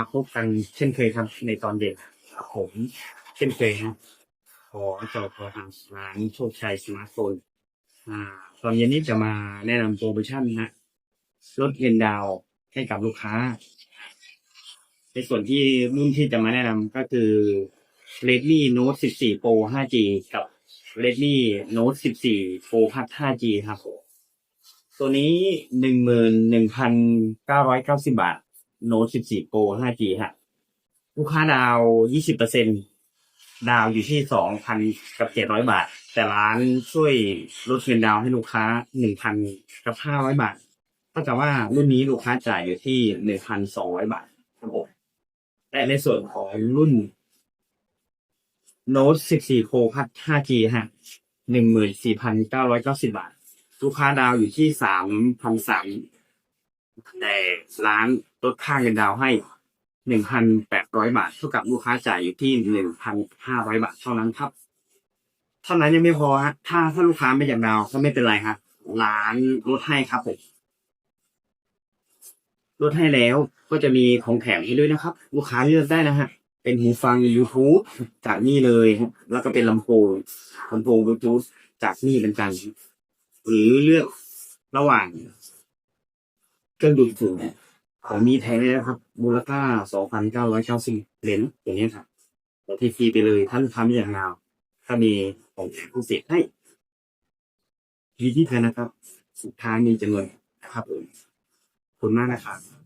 มาพบกันเช่นเคยครับในตอนเด็กผมเช่นเคยนะขอจอพอทางร้านโชคชัยสมาร์ทโฟนอ่า ตอนเย็นนี้จะมาแนะนำโปรโมชั่นนะลดเงินดาวน์ให้กับลูกค้า ในส่วนที่รุ่นที่จะมาแนะนำก็คือ Redmi Note 14 Pro 5G กับ Redmi Note 14 Pro Plus 5G ครับ ตัวนี้หนึ่งหมื่นหนึ่งพันเก้าร้อยเก้าสิบาท Note 14 Pro 5G ฮะ ลูกค้าดาวยี่สิบเปอร์เซ็นดาวอยู่ที่สองพันกับเจ็ดร้อยบาท แต่ร้านช่วยลดเงินดาวให้ลูกค้าหนึ่งพันกับห้าร้อยบาทเท่ากับว่ารุ่นนี้ลูกค้าจ่ายอยู่ที่หนึ่งพันสองร้อยบาทครับผมและในส่วนของรุ่น Note 14 Pro Plus 5G ฮะหนึ่งหมื่นสี่พันเก้าร้อยเก้าสิบาท ลูกค้าดาวอยู่ที่สามพันสาม แต่ร้านลดค่าเงินดาวให้หนึ่งพันแปดร้อยบาทเท่ากับลูกค้าจ่ายอยู่ที่หนึ่งพันห้าร้อยบาทเท่านั้นครับเท่านั้นยังไม่พอฮะถ้าถ้าลูกค้าไม่อยากดาวก็ไม่เป็นไรครับร้านลดให้ครับผมลดให้แล้วก็จะมีของแถมให้ด้วยนะครับ ลูกค้าเลือกได้นะฮะ เป็นหูฟัง YouTube จากนี่เลยฮะแล้วก็เป็นลำโพงลำโพง Bluetooth จากนี่เป็นกันหรือเลือกระหว่าง เครื่องดูดฝุ่นผมมีแทงเลยนะครับ มูลค่า2,990เหรียญอย่างนี้ยครับแต่ที่ฟรีไปเลยท่านทำอย่างนาวถ้ามีของแถมพิเศษให้ดีที่แทนนะครับ สุดท้ายมีจำนวนนะครับผมขอบคุณมากนะครับ